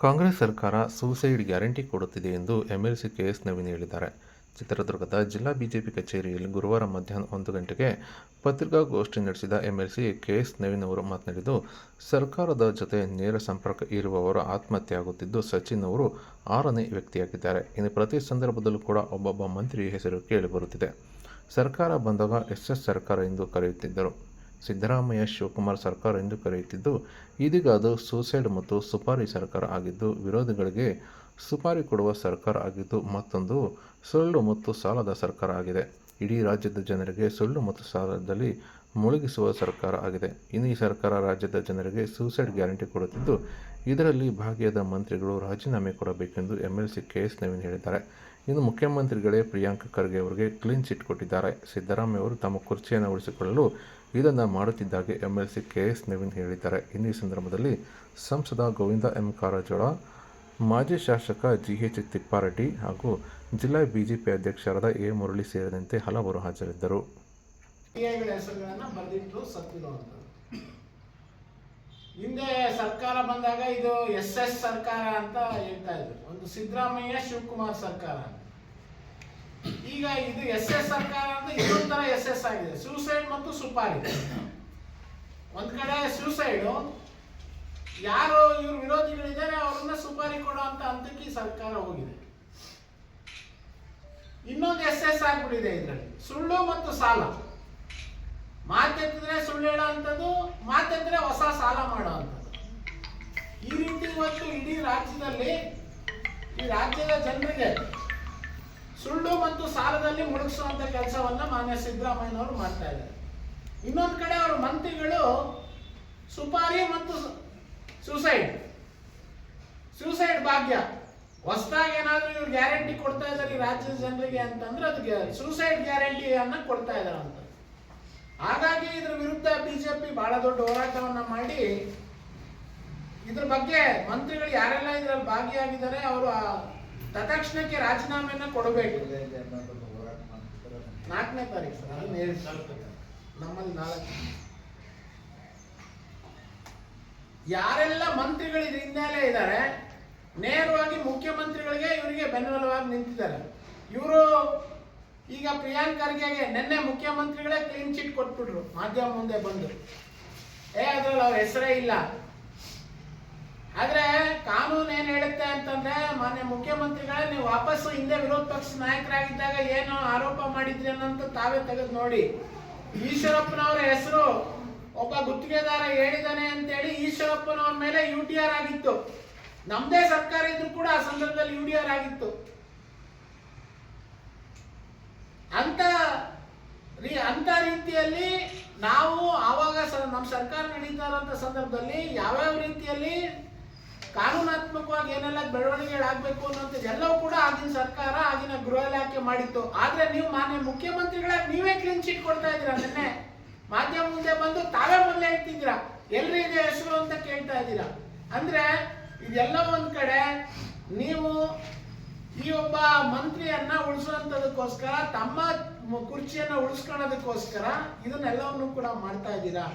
ಕಾಂಗ್ರೆಸ್ ಸರ್ಕಾರ suicide guarantee ಕೊಡುತ್ತಿದೆ ಎಂದು MLC KS Naveen ಹೇಳಿದ್ದಾರೆ. ಚಿತ್ರದುರ್ಗದ ಜಿಲ್ಲಾ ಬಿಜೆಪಿ ಕಚೇರಿಯಲ್ಲಿ ಗುರುವಾರ ಮಧ್ಯಾಹ್ನ ಒಂದು ಗಂಟೆಗೆ ಪತ್ರಿಕಾಗೋಷ್ಠಿ ನಡೆಸಿದ ಎಂಎಲ್ಸಿ ಕೆಎಸ್ ನವೀನ್ ಅವರು ಮಾತನಾಡಿದ್ದು, ಸರ್ಕಾರದ ಜೊತೆ ನೇರ ಸಂಪರ್ಕ ಇರುವವರು ಆತ್ಮಹತ್ಯೆಯಾಗುತ್ತಿದ್ದು, ಸಚಿನ್ ಅವರು ಆರನೇ ವ್ಯಕ್ತಿಯಾಗಿದ್ದಾರೆ. ಇನ್ನು ಪ್ರತಿ ಸಂದರ್ಭದಲ್ಲೂ ಕೂಡ ಒಬ್ಬೊಬ್ಬ ಮಂತ್ರಿ ಹೆಸರು ಕೇಳಿಬರುತ್ತಿದೆ ಸರ್ಕಾರ ಬಂದಾಗ ಎಸ್ ಎಸ್ ಸರ್ಕಾರ ಎಂದು ಕರೆಯುತ್ತಿದ್ದರು. ಸಿದ್ದರಾಮಯ್ಯ ಶಿವಕುಮಾರ್ ಸರ್ಕಾರ ಎಂದು ಕರೆಯುತ್ತಿದ್ದು, ಇದೀಗ ಅದು ಸೂಸೈಡ್ ಮತ್ತು ಸುಪಾರಿ ಸರ್ಕಾರ ಆಗಿದ್ದು, ವಿರೋಧಿಗಳಿಗೆ ಸುಪಾರಿ ಕೊಡುವ ಸರ್ಕಾರ ಆಗಿದ್ದು, ಮತ್ತೊಂದು ಸುಳ್ಳು ಮತ್ತು ಸಾಲದ ಸರ್ಕಾರ ಆಗಿದೆ. ಇಡೀ ರಾಜ್ಯದ ಜನರಿಗೆ ಸುಳ್ಳು ಮತ್ತು ಸಾಲದಲ್ಲಿ ಮುಳುಗಿಸುವ ಸರ್ಕಾರ ಆಗಿದೆ. ಇನ್ನು ಈ ಸರ್ಕಾರ ರಾಜ್ಯದ ಜನರಿಗೆ ಸೂಸೈಡ್ ಗ್ಯಾರಂಟಿ ಕೊಡುತ್ತಿದ್ದು, ಇದರಲ್ಲಿ ಭಾಗಿಯಾದ ಮಂತ್ರಿಗಳು ರಾಜೀನಾಮೆ ಕೊಡಬೇಕೆಂದು M L C K S Naveen ಹೇಳಿದ್ದಾರೆ. ಇನ್ನು ಮುಖ್ಯಮಂತ್ರಿಗಳೇ ಪ್ರಿಯಾಂಕ ಖರ್ಗೆ ಅವರಿಗೆ ಕ್ಲೀನ್ ಚಿಟ್ ಕೊಟ್ಟಿದ್ದಾರೆ. ಸಿದ್ದರಾಮಯ್ಯ ಅವರು ತಮ್ಮ ಕುರ್ಚಿಯನ್ನು ಉಳಿಸಿಕೊಳ್ಳಲು ಇದನ್ನು ಮಾಡುತ್ತಿದ್ದಾಗೆ ಎಂಎಲ್ಸಿ ಕೆಎಸ್ ನವೀನ್ ಹೇಳಿದ್ದಾರೆ. ಇನ್ನು ಸಂದರ್ಭದಲ್ಲಿ ಸಂಸದ ಗೋವಿಂದ ಎಂ ಕಾರಜೋಳ, ಮಾಜಿ ಶಾಸಕ ಜಿ ಎಚ್ ತಿಪ್ಪಾರೆಡ್ಡಿ ಹಾಗೂ ಜಿಲ್ಲಾ ಬಿಜೆಪಿ ಅಧ್ಯಕ್ಷರಾದ ಎ ಮುರಳಿ ಸೇರಿದಂತೆ ಹಲವರು ಹಾಜರಿದ್ದರು. ಹಿಂದೆ ಸರ್ಕಾರ ಬಂದಾಗ ಇದು ಎಸ್ ಎಸ್ ಸರ್ಕಾರ ಅಂತ ಹೇಳ್ತಾ ಇದ್ರು. ಒಂದು ಸಿದ್ದರಾಮಯ್ಯ, ಶಿವಕುಮಾರ್ ಸರ್ಕಾರ. ಈಗ ಇದು ಎಸ್ ಎಸ್ ಸರ್ಕಾರ ಅಂತ ಇದೊಂಥರ ಎಸ್ ಎಸ್ ಆಗಿದೆ. ಸೂಸೈಡ್ ಮತ್ತು ಸುಪಾರಿ. ಒಂದ್ ಕಡೆ ಸೂಸೈಡು ಯಾರು ಇವ್ರ ವಿರೋಧಿಗಳಿದ್ದಾರೆ, ಅವ್ರನ್ನ ಸುಪಾರಿ ಕೊಡೋ ಅಂತ ಹಂತಕ್ಕೆ ಸರ್ಕಾರ ಹೋಗಿದೆ. ಇನ್ನೊಂದು ಎಸ್ ಎಸ್ ಆಗ್ಬಿಟ್ಟಿದೆ ಇದರಲ್ಲಿ. ಸುಳ್ಳು ಮತ್ತು ಸಾಲ. ಮಾತೆತ್ತಿದ್ರೆ ಸುಳ್ಳು ಹೇಳೋ ಮಾತೆತ್ತಿದ್ರೆ ಹೊಸ ಸಾಲ ಮಾಡೋ ಈ ರೀತಿ ಇವತ್ತು ಇಡೀ ರಾಜ್ಯದಲ್ಲಿ, ಈ ರಾಜ್ಯದ ಜನರಿಗೆ ಸುಳ್ಳು ಮತ್ತು ಸಾಲದಲ್ಲಿ ಮುಳುಗಿಸುವಂತ ಕೆಲಸವನ್ನ ಮಾನ್ಯ ಸಿದ್ದರಾಮಯ್ಯನವರು ಮಾಡ್ತಾ ಇದ್ದಾರೆ. ಇನ್ನೊಂದು ಕಡೆ ಅವರು ಮಂತ್ರಿಗಳು ಸುಪಾರಿ ಮತ್ತು ಸೂಸೈಡ್ ಸೂಸೈಡ್ ಭಾಗ್ಯ. ಹೊಸದಾಗಿ ಏನಾದರೂ ಇವ್ರು ಗ್ಯಾರಂಟಿ ಕೊಡ್ತಾ ಇದ್ದಾರೆ ಈ ರಾಜ್ಯದ ಜನರಿಗೆ ಅಂತಂದ್ರೆ ಅದು ಸೂಸೈಡ್ ಗ್ಯಾರಂಟಿಯನ್ನು ಕೊಡ್ತಾ ಇದ್ದಾರೆ ಅಂತ. ಹಾಗಾಗಿ ಇದ್ರ ವಿರುದ್ಧ ಬಿಜೆಪಿ ಬಹಳ ದೊಡ್ಡ ಹೋರಾಟವನ್ನ ಮಾಡಿ ಇದ್ರ ಬಗ್ಗೆ ಮಂತ್ರಿಗಳು ಯಾರೆಲ್ಲ ಇದರಲ್ಲಿ ಭಾಗಿಯಾಗಿದ್ದಾರೆ, ಅವರು ತತ್ಕ್ಷಣಕ್ಕೆ ರಾಜೀನಾಮೆಯನ್ನ ಕೊಡಬೇಕು. ನಾಲ್ಕನೇ ತಾರೀಕು ಸರ್. ಅದನ್ನ ಹೇಳಿ ನಮ್ಮಲ್ಲಿ ನಾಲ್ಕು. ಯಾರೆಲ್ಲ ಮಂತ್ರಿಗಳು ಇದ್ರ ಹಿನ್ನೆಲೆ ಇದ್ದಾರೆ ನೇರವಾಗಿ ಮುಖ್ಯಮಂತ್ರಿಗಳಿಗೆ ಇವರಿಗೆ ಬೆನ್ನೆಲುವಾಗಿ ನಿಂತಿದ್ದಾರೆ. ಇವರು ಈಗ ಪ್ರಿಯಾಂಕ್ ಖರ್ಗೆಗೆ ನಿನ್ನೆ ಮುಖ್ಯಮಂತ್ರಿಗಳೇ ಕ್ಲೀನ್ ಚಿಟ್ ಕೊಟ್ಬಿಟ್ರು ಮಾಧ್ಯಮ ಮುಂದೆ ಬಂದು. ಏ ಅದ್ರಲ್ಲಿ ಅವ್ರ ಹೆಸರೇ ಇಲ್ಲ. ಆದ್ರೆ ಕಾನೂನು ಏನ್ ಅಂತಂದ್ರೆ ಮಾನ್ಯ ಮುಖ್ಯಮಂತ್ರಿಗಳೇ, ನೀವು ವಾಪಸ್ಸು ಹಿಂದೆ ವಿರೋಧ ಪಕ್ಷ ನಾಯಕರಾಗಿದ್ದಾಗ ಏನು ಆರೋಪ ಮಾಡಿದ್ರಿ ಅನ್ನೋಂತ ತಾವೇ ತೆಗೆದು ನೋಡಿ. ಈಶ್ವರಪ್ಪನವರ ಹೆಸರು ಒಬ್ಬ ಗುತ್ತಿಗೆದಾರ ಹೇಳಿದಾನೆ ಅಂತೇಳಿ ಈಶ್ವರಪ್ಪನವ್ರ ಮೇಲೆ ಯು ಟಿ ಆರ್ ಆಗಿತ್ತು. ನಮ್ದೇ ಸರ್ಕಾರ ಇದ್ರು ಕೂಡ ಆ ಸಂದರ್ಭದಲ್ಲಿ ಯು ಡಿ ಆರ್ ಆಗಿತ್ತು. ಅಂತ ಅಂತ ರೀತಿಯಲ್ಲಿ ನಾವು ಆವಾಗ ನಮ್ಮ ಸರ್ಕಾರ ನಡೀತಾ ಇರುವಂತ ಸಂದರ್ಭದಲ್ಲಿ ಯಾವ್ಯಾವ ರೀತಿಯಲ್ಲಿ ಕಾನೂನಾತ್ಮಕವಾಗಿ ಏನೆಲ್ಲ ಬೆಳವಣಿಗೆಗಳಾಗಬೇಕು ಅನ್ನೋಂಥದ್ದು ಎಲ್ಲವೂ ಕೂಡ ಆಗಿನ ಸರ್ಕಾರ, ಆಗಿನ ಗೃಹ ಇಲಾಖೆ ಮಾಡಿತ್ತು. ಆದರೆ ನೀವು ಮಾನ್ಯ ಮುಖ್ಯಮಂತ್ರಿಗಳಾಗಿ ನೀವೇ ಕ್ಲೀನ್ ಚಿಟ್ ಕೊಡ್ತಾ ಇದ್ದೀರಾ? ನಿನ್ನೆ ಮಾಧ್ಯಮ ಮುಂದೆ ಬಂದು ತಾವೇ ಮುಂದೆ ಹೇಳ್ತಿದ್ದೀರಾ? ಎಲ್ರಿ ಇದೆ ಹೆಸರು ಅಂತ ಕೇಳ್ತಾ ಇದ್ದೀರಾ? ಅಂದ್ರೆ ಇದೆಲ್ಲ ಒಂದ್ ಕಡೆ ನೀವು ಈ ಒಬ್ಬ ಮಂತ್ರಿಯನ್ನ ಉಳಿಸುವಂತದಕ್ಕೋಸ್ಕರ ತಮ್ಮ ಕುರ್ಚಿಯನ್ನ ಉಳಿಸ್ಕೊಳ್ಳೋದಕ್ಕೋಸ್ಕರ ಇದನ್ನೆಲ್ಲವನ್ನು ಕೂಡ ಮಾಡ್ತಾ ಇದ್ದೀರಾ?